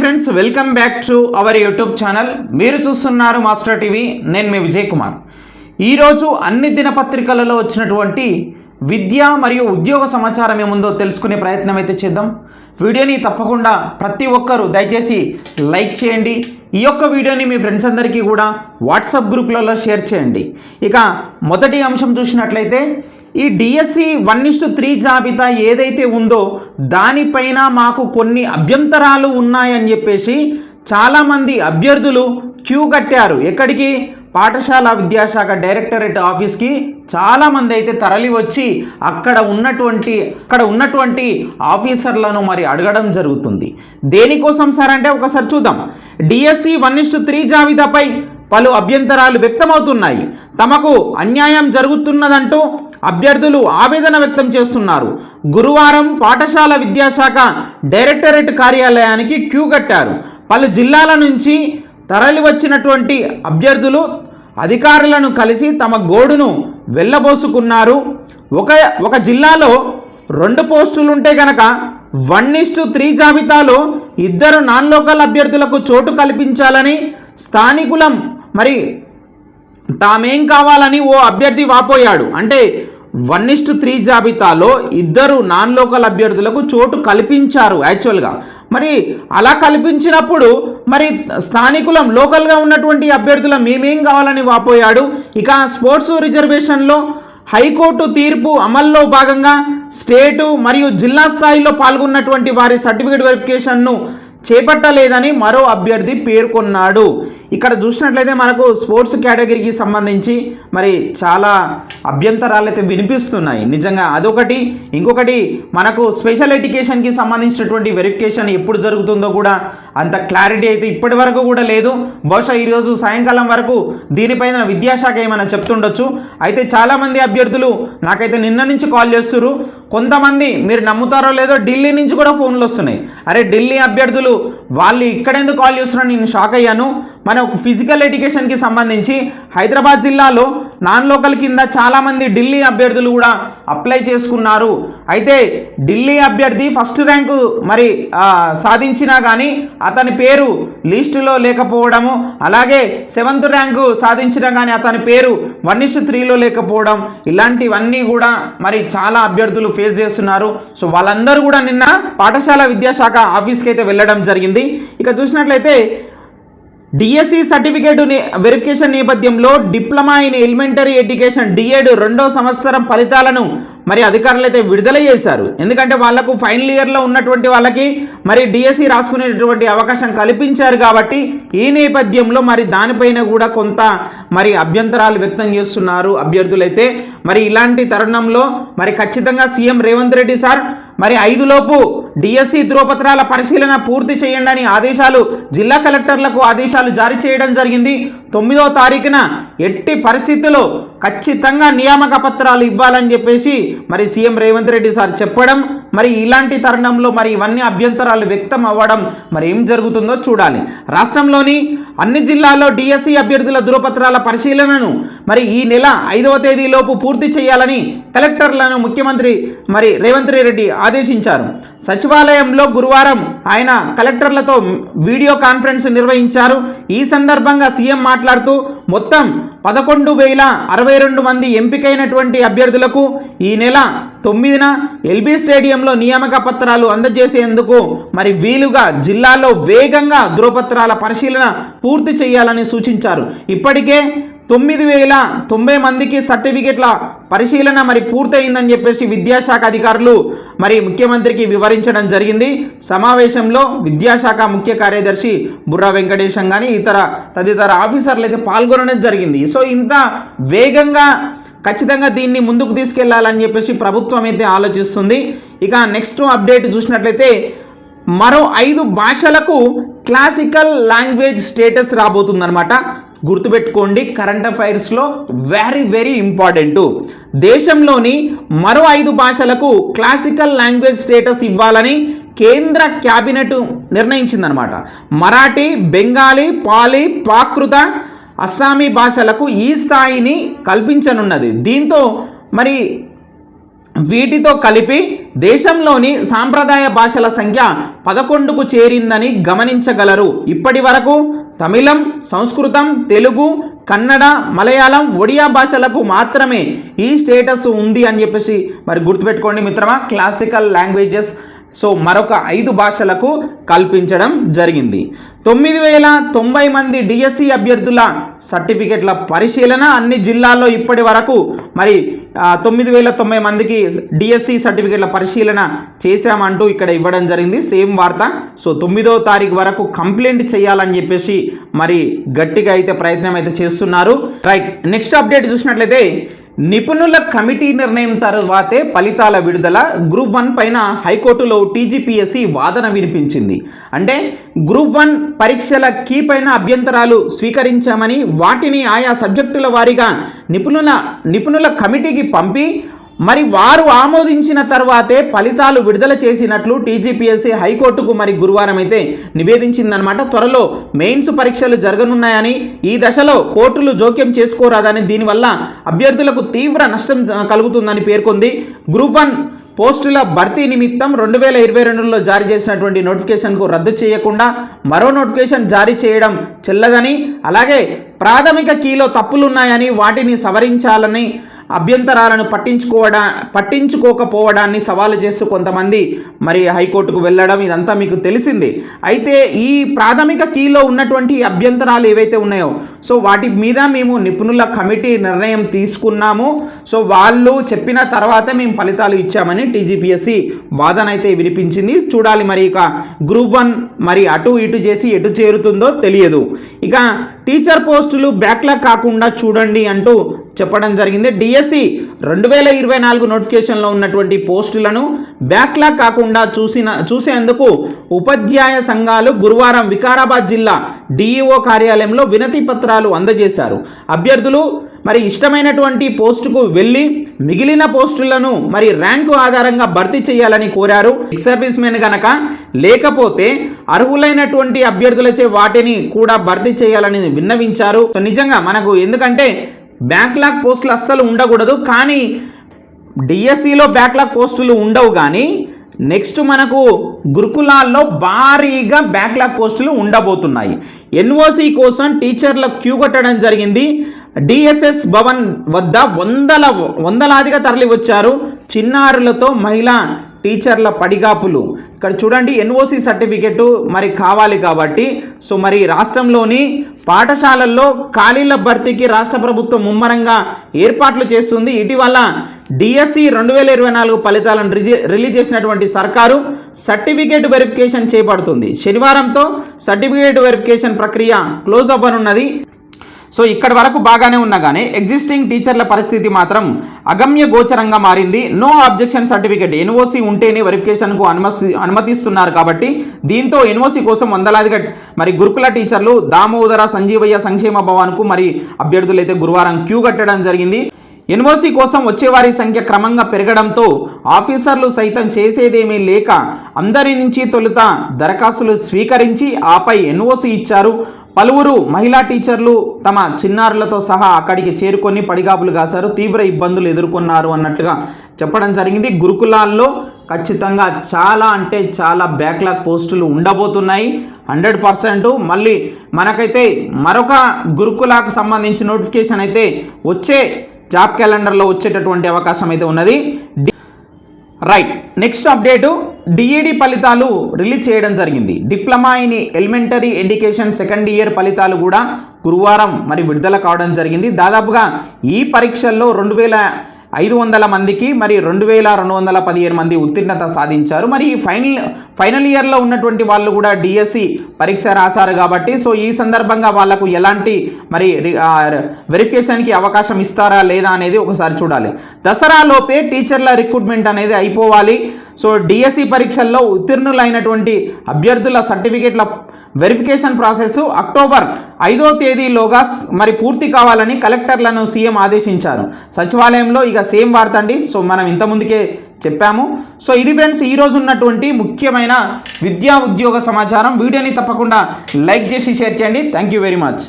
Friends welcome back to our YouTube channel మీరు చూస్తున్నారు master TV నేను మీ విజయ్ కుమార్ ఈరోజు అన్ని దినపత్రికలలో వచ్చినటువంటి విద్య మరియు ఉద్యోగ సమాచారం ఏముందో తెలుసుకునే ప్రయత్నం అయితే చేద్దాం. వీడియోని తప్పకుండా ప్రతి ఒక్కరూ దయచేసి లైక్ చేయండి. ఈ యొక్క వీడియోని మీ ఫ్రెండ్స్ అందరికీ కూడా వాట్సాప్ గ్రూప్లలో షేర్ చేయండి. ఇక మొదటి అంశం చూసినట్లయితే ఈ డిఎస్సి వన్ ఇస్టు త్రీ జాబితా ఏదైతే ఉందో దానిపైన మాకు కొన్ని అభ్యంతరాలు ఉన్నాయని చెప్పేసి చాలామంది అభ్యర్థులు క్యూ కట్టారు. ఎక్కడికి? పాఠశాల విద్యాశాఖ డైరెక్టరేట్ ఆఫీస్కి. చాలామంది అయితే తరలి వచ్చి అక్కడ ఉన్నటువంటి అక్కడ ఉన్నటువంటి ఆఫీసర్లను మరి అడగడం జరుగుతుంది. దేనికోసం సార్ అంటే ఒకసారి చూద్దాం. DSC one is to three జాబితాపై పలు అభ్యంతరాలు వ్యక్తమవుతున్నాయి. తమకు అన్యాయం జరుగుతున్నదంటూ అభ్యర్థులు ఆవేదన వ్యక్తం చేస్తున్నారు. గురువారం పాఠశాల విద్యాశాఖ డైరెక్టరేట్ కార్యాలయానికి క్యూ కట్టారు. పలు జిల్లాల నుంచి తరలి వచ్చినటువంటి అభ్యర్థులు అధికారులను కలిసి తమ గోడును వెళ్ళబోసుకున్నారు ఒక ఒక జిల్లాలో రెండు పోస్టులు ఉంటే గనక వన్ ఇస్టు త్రీ జాబితాలో ఇద్దరు నాన్ లోకల్ అభ్యర్థులకు చోటు కల్పించాలని స్థానికులం మరి తామేం కావాలని ఓ అభ్యర్థి వాపోయాడు. అంటే వన్ ఇస్టు త్రీ జాబితాలో ఇద్దరు నాన్ లోకల్ అభ్యర్థులకు చోటు కల్పించారు యాక్చువల్గా. మరి అలా కల్పించినప్పుడు మరి స్థానికులం లోకల్గా ఉన్నటువంటి అభ్యర్థుల మేమేం కావాలని వాపోయాడు? ఇక స్పోర్ట్స్ రిజర్వేషన్లో హైకోర్టు తీర్పు అమల్లో భాగంగా స్టేటు మరియు జిల్లా స్థాయిలో పాల్గొన్నటువంటి వారి సర్టిఫికేట్ వెరిఫికేషన్ను చేపట్టలేదని మరో అభ్యర్థి పేర్కొన్నాడు. ఇక్కడ చూసినట్లయితే మనకు స్పోర్ట్స్ కేటగిరీకి సంబంధించి మరి చాలా అభ్యంతరాలు అయితే వినిపిస్తున్నాయి. నిజంగా అదొకటి. ఇంకొకటి మనకు స్పెషల్ ఎడ్యుకేషన్కి సంబంధించినటువంటి వెరిఫికేషన్ ఎప్పుడు జరుగుతుందో కూడా అంత క్లారిటీ అయితే ఇప్పటి వరకు కూడా లేదు. బహుశా ఈరోజు సాయంకాలం వరకు దీనిపైన విద్యాశాఖ ఏమైనా చెప్తుండొచ్చు. అయితే చాలామంది అభ్యర్థులు నాకైతే నిన్న నుంచి కాల్ చేస్తున్నారు కొంతమంది మీరు నమ్ముతారో లేదో ఢిల్లీ నుంచి కూడా ఫోన్లు వస్తున్నాయి. అరే ఢిల్లీ అభ్యర్థులు వాళ్ళు ఇక్కడెందుకు కాల్ చేస్తున్నారో నేను షాక్ అయ్యాను. మన ఫిజికల్ ఎడ్యుకేషన్కి సంబంధించి హైదరాబాద్ జిల్లాలో నాన్ లోకల్ కింద చాలామంది ఢిల్లీ అభ్యర్థులు కూడా అప్లై చేసుకున్నారు. అయితే ఢిల్లీ అభ్యర్థి ఫస్ట్ ర్యాంకు మరి సాధించినా కానీ అతని పేరు లిస్టులో లేకపోవడము అలాగే సెవెంత్ ర్యాంకు సాధించినా కానీ అతని పేరు వన్ ఇస్ త్రీలో లేకపోవడం ఇలాంటివన్నీ కూడా మరి చాలా అభ్యర్థులు ఫేస్ చేస్తున్నారు. సో వాళ్ళందరూ కూడా నిన్న పాఠశాల విద్యాశాఖ ఆఫీస్కి అయితే వెళ్ళడం జరిగింది. ఇక చూసినట్లయితే డిఎస్సి సర్టిఫికేట్ వెరిఫికేషన్ నేపథ్యంలో diploma in elementary education DEd రెండో సంవత్సరం ఫలితాలను మరి అధికారులు అయితే విడుదల చేశారు. ఎందుకంటే వాళ్ళకు ఫైనల్ ఇయర్లో ఉన్నటువంటి వాళ్ళకి మరి డిఎస్సి రాసుకునేటువంటి అవకాశం కల్పించారు కాబట్టి ఈ నేపథ్యంలో మరి దానిపైన కూడా కొంత మరి అభ్యంతరాలు వ్యక్తం చేస్తున్నారు అభ్యర్థులైతే. మరి ఇలాంటి తరుణంలో మరి ఖచ్చితంగా సీఎం రేవంత్ రెడ్డి సార్ మరి ఐదులోపు డిఎస్సి ధ్రువపత్రాల పరిశీలన పూర్తి చేయండి అని ఆదేశాలు జిల్లా కలెక్టర్లకు ఆదేశాలు జారీ చేయడం జరిగింది. తొమ్మిదో తారీఖున ఎట్టి పరిస్థితుల్లో ఖచ్చితంగా నియామక పత్రాలు ఇవ్వాలని చెప్పేసి మరి సీఎం రేవంత్ రెడ్డి సార్ చెప్పడం మరి ఇలాంటి తరుణంలో మరి ఇవన్నీ అభ్యంతరాలు వ్యక్తం అవ్వడం మరి ఏం జరుగుతుందో చూడాలి. రాష్ట్రంలోని అన్ని జిల్లాల్లో డిఎస్సి అభ్యర్థుల ధృవపత్రాల పరిశీలనను మరి ఈ నెల ఐదవ తేదీలోపు పూర్తి చేయాలని కలెక్టర్లను ముఖ్యమంత్రి మరి రేవంత్ రెడ్డి ఆదేశించారు. సచివాలయంలో గురువారం ఆయన కలెక్టర్లతో వీడియో కాన్ఫరెన్స్ నిర్వహించారు. ఈ సందర్భంగా సీఎం మాట్లాడుతూ మొత్తం పదకొండు వేల అరవై రెండు మంది ఎంపికైనటువంటి అభ్యర్థులకు ఈ నెల తొమ్మిదిన ఎల్బీ స్టేడియంలో నియామక పత్రాలు అందజేసేందుకు మరి వీలుగా జిల్లాలో వేగంగా ధృవపత్రాల పరిశీలన పూర్తి చేయాలని సూచించారు. ఇప్పటికే తొమ్మిది వేల తొంభై మందికి సర్టిఫికెట్ల పరిశీలన మరి పూర్తయిందని చెప్పేసి విద్యాశాఖ అధికారులు మరి ముఖ్యమంత్రికి వివరించడం జరిగింది. సమావేశంలో విద్యాశాఖ ముఖ్య కార్యదర్శి బుర్రా వెంకటేశం కానీ ఇతర తదితర ఆఫీసర్లు అయితే పాల్గొనడం జరిగింది. సో ఇంత వేగంగా ఖచ్చితంగా దీన్ని ముందుకు తీసుకెళ్ళాలని చెప్పేసి ప్రభుత్వం అయితే ఆలోచిస్తుంది. ఇక నెక్స్ట్ అప్డేట్ చూసినట్లయితే మరో ఐదు భాషలకు క్లాసికల్ లాంగ్వేజ్ స్టేటస్ రాబోతుందన్నమాట. గుర్తుపెట్టుకోండి కరెంట్ అఫైర్స్లో వెరీ వెరీ ఇంపార్టెంటు దేశంలోని మరో ఐదు భాషలకు క్లాసికల్ లాంగ్వేజ్ స్టేటస్ ఇవ్వాలని కేంద్ర క్యాబినెట్ నిర్ణయించిందనమాట మరాఠీ బెంగాలీ పాలీ ప్రాకృత అస్సామీ భాషలకు ఈ స్థాయిని కల్పించనున్నది. దీంతో మరి వీటితో కలిపి దేశంలోని సాంప్రదాయ భాషల సంఖ్య పదకొండుకు చేరిందని గమనించగలరు. ఇప్పటి వరకు తమిళం సంస్కృతం తెలుగు కన్నడ మలయాళం ఒడియా భాషలకు మాత్రమే ఈ స్టేటస్ ఉంది అని చెప్పేసి మరి గుర్తుపెట్టుకోండి మిత్రమా. క్లాసికల్ లాంగ్వేజెస్ సో మరొక ఐదు భాషలకు కల్పించడం జరిగింది. తొమ్మిది వేల తొంభై మంది డిఎస్సి అభ్యర్థుల సర్టిఫికెట్ల పరిశీలన అన్ని జిల్లాల్లో ఇప్పటి వరకు మరి తొమ్మిది వేల తొంభై మందికి డిఎస్సి సర్టిఫికెట్ల పరిశీలన చేశామంటూ ఇక్కడ ఇవ్వడం జరిగింది. సేమ్ వార్త. సో తొమ్మిదో తారీఖు వరకు కంప్లైంట్ చేయాలని చెప్పేసి మరి గట్టిగా అయితే ప్రయత్నం అయితే చేస్తున్నారు. రైట్ నెక్స్ట్ అప్డేట్ చూసినట్లయితే నిపుణుల కమిటీ నిర్ణయం తర్వాతే ఫలితాల విడుదల. గ్రూప్ వన్ పైన హైకోర్టులో టీజీపీఎస్సీ వాదన వినిపించింది. అంటే గ్రూప్ వన్ పరీక్షల కీ పైన అభ్యంతరాలు స్వీకరించామని వాటిని ఆయా సబ్జెక్టుల వారీగా నిపుణుల నిపుణుల కమిటీకి పంపి మరి వారు ఆమోదించిన తర్వాతే ఫలితాలు విడుదల చేసినట్లు టీజీపీఎస్సీ హైకోర్టుకు మరి గురువారం అయితే నివేదించిందనమాట త్వరలో మెయిన్స్ పరీక్షలు జరగనున్నాయని ఈ దశలో కోర్టులు జోక్యం చేసుకోరాదని దీనివల్ల అభ్యర్థులకు తీవ్ర నష్టం కలుగుతుందని పేర్కొంది. గ్రూప్ వన్ పోస్టుల భర్తీ నిమిత్తం రెండు వేల ఇరవై రెండులో జారీ చేసినటువంటి నోటిఫికేషన్కు రద్దు చేయకుండా మరో నోటిఫికేషన్ జారీ చేయడం చెల్లదని అలాగే ప్రాథమిక కీలో తప్పులున్నాయని వాటిని సవరించాలని అభ్యంతరాలను పట్టించుకోవడా పట్టించుకోకపోవడాన్ని సవాలు చేస్తూ కొంతమంది మరి హైకోర్టుకు వెళ్ళడం ఇదంతా మీకు తెలిసింది. అయితే ఈ ప్రాథమిక కీలో ఉన్నటువంటి అభ్యంతరాలు ఏవైతే ఉన్నాయో సో వాటి మీద మేము నిపుణుల కమిటీ నిర్ణయం తీసుకున్నాము. సో వాళ్ళు చెప్పిన తర్వాత మేము ఫలితాలు ఇచ్చామని టీజీపీఎస్సి వాదన అయితే వినిపించింది. చూడాలి మరి ఇక గ్రూప్ వన్ మరి అటు ఇటు చేసి ఎటు చేరుతుందో తెలియదు. ఇక టీచర్ పోస్టులు బ్యాక్లాగ్ కాకుండా చూడండి అంటూ చెప్పడం జరిగింది. డిఎస్సి రెండు వేల ఇరవై నాలుగు నోటిఫికేషన్లో ఉన్నటువంటి పోస్టులను బ్యాక్లాగ్ కాకుండా చూసిన చూసేందుకు ఉపాధ్యాయ సంఘాలు గురువారం వికారాబాద్ జిల్లా డిఈఓ కార్యాలయంలో వినతి పత్రాలు అందజేశారు. అభ్యర్థులు మరి ఇష్టమైనటువంటి పోస్టుకు వెళ్ళి మిగిలిన పోస్టులను మరి ర్యాంకు ఆధారంగా భర్తీ చేయాలని కోరారు. ఎక్స్ సర్వీస్ మెన్ గనక లేకపోతే అర్హులైనటువంటి అభ్యర్థులచే వాటిని కూడా భర్తీ చేయాలని విన్నవించారు. నిజంగా మనకు ఎందుకంటే బ్యాక్లాగ్ పోస్టులు అస్సలు ఉండకూడదు కానీ డిఎస్సిలో బ్యాక్లాగ్ పోస్టులు ఉండవు కానీ నెక్స్ట్ మనకు గురుకులాల్లో భారీగా బ్యాక్లాగ్ పోస్టులు ఉండబోతున్నాయి. ఎన్ఓసి కోసం టీచర్ల క్యూ కట్టడం జరిగింది. డిఎస్ఎస్ భవన్ వద్ద వందల వందలాదిగా తరలి వచ్చారు చిన్నారులతో మహిళా టీచర్ల పడిగాపులు. ఇక్కడ చూడండి ఎన్ఓసి సర్టిఫికెట్ మరి కావాలి కాబట్టి సో మరి రాష్ట్రంలోని పాఠశాలల్లో ఖాళీల భర్తీకి రాష్ట్ర ప్రభుత్వం ముమ్మరంగా ఏర్పాట్లు చేస్తుంది. ఇటీవల డిఎస్సి రెండు వేల ఇరవై నాలుగు ఫలితాలను రిలీజ్ చేసినటువంటి సర్కారు సర్టిఫికేట్ వెరిఫికేషన్ చేపడుతుంది. శనివారంతో సర్టిఫికేట్ వెరిఫికేషన్ ప్రక్రియ క్లోజ్ అవ్వనున్నది. సో ఇక్కడ వరకు బాగానే ఉన్నా కానీ ఎగ్జిస్టింగ్ టీచర్ల పరిస్థితి మాత్రం అగమ్య గోచరంగా మారింది. నో అబ్జెక్షన్ సర్టిఫికేట్ ఎన్ఓసి ఉంటేనే వెరిఫికేషన్కు అనుమతి అనుమతిస్తున్నారు కాబట్టి దీంతో ఎన్ఓసి కోసం వందలాదిగా మరి గురుకుల టీచర్లు దామోదర సంజీవయ్య సంక్షేమ భవన్కు మరి అభ్యర్థులు అయితే గురువారం క్యూ కట్టడం జరిగింది. ఎన్ఓసి కోసం వచ్చేవారి సంఖ్య క్రమంగా పెరగడంతో ఆఫీసర్లు సైతం చేసేదేమీ లేక అందరి నుంచి తొలుత దరఖాస్తులు స్వీకరించి ఆపై ఎన్ఓసి ఇచ్చారు. పలువురు మహిళా టీచర్లు తమ చిన్నారులతో సహా అక్కడికి చేరుకొని పడిగాపులు కాశారు. తీవ్ర ఇబ్బందులు ఎదుర్కొన్నారు అన్నట్లుగా చెప్పడం జరిగింది. గురుకులాల్లో ఖచ్చితంగా చాలా అంటే చాలా బ్యాక్లాగ్ పోస్టులు ఉండబోతున్నాయి. Hundred percent. మళ్ళీ మనకైతే మరొక గురుకులాకు సంబంధించి నోటిఫికేషన్ అయితే వచ్చే జాబ్ క్యాలెండర్లో వచ్చేటటువంటి అవకాశం అయితే ఉన్నది. రైట్. నెక్స్ట్ అప్డేటు డిఈడి ఫలితాలు రిలీజ్ చేయడం జరిగింది. Diploma in elementary education second year ఫలితాలు కూడా గురువారం మరి విడుదల కావడం జరిగింది. దాదాపుగా ఈ పరీక్షల్లో రెండు వేల ఐదు వందల మందికి మరి రెండు వేల రెండు వందల పదిహేను మంది ఉత్తీర్ణత సాధించారు. మరి ఈ ఫైనల్ ఫైనల్ ఇయర్లో ఉన్నటువంటి వాళ్ళు కూడా డిఎస్సి పరీక్ష రాశారు కాబట్టి సో ఈ సందర్భంగా వాళ్ళకు ఎలాంటి మరి రి- వెరిఫికేషన్కి అవకాశం ఇస్తారా లేదా అనేది ఒకసారి చూడాలి. దసరా లోపే టీచర్ల రిక్రూట్మెంట్ అనేది అయిపోవాలి. సో డిఎస్సి పరీక్షల్లో ఉత్తీర్ణులైనటువంటి అభ్యర్థుల సర్టిఫికేట్ల వెరిఫికేషన్ ప్రాసెస్ అక్టోబర్ ఐదో తేదీలోగా మరి పూర్తి కావాలని కలెక్టర్లను సీఎం ఆదేశించారు. సచివాలయంలో ఇక సేమ్ వార్త అండి. సో మనం ఇంతకుముందుకే చెప్పాము. సో ఇది ఫ్రెండ్స్ ఈరోజు ఉన్నటువంటి ముఖ్యమైన విద్యా ఉద్యోగ సమాచారం. వీడియోని తప్పకుండా లైక్ చేసి షేర్ చేయండి. Thank you very much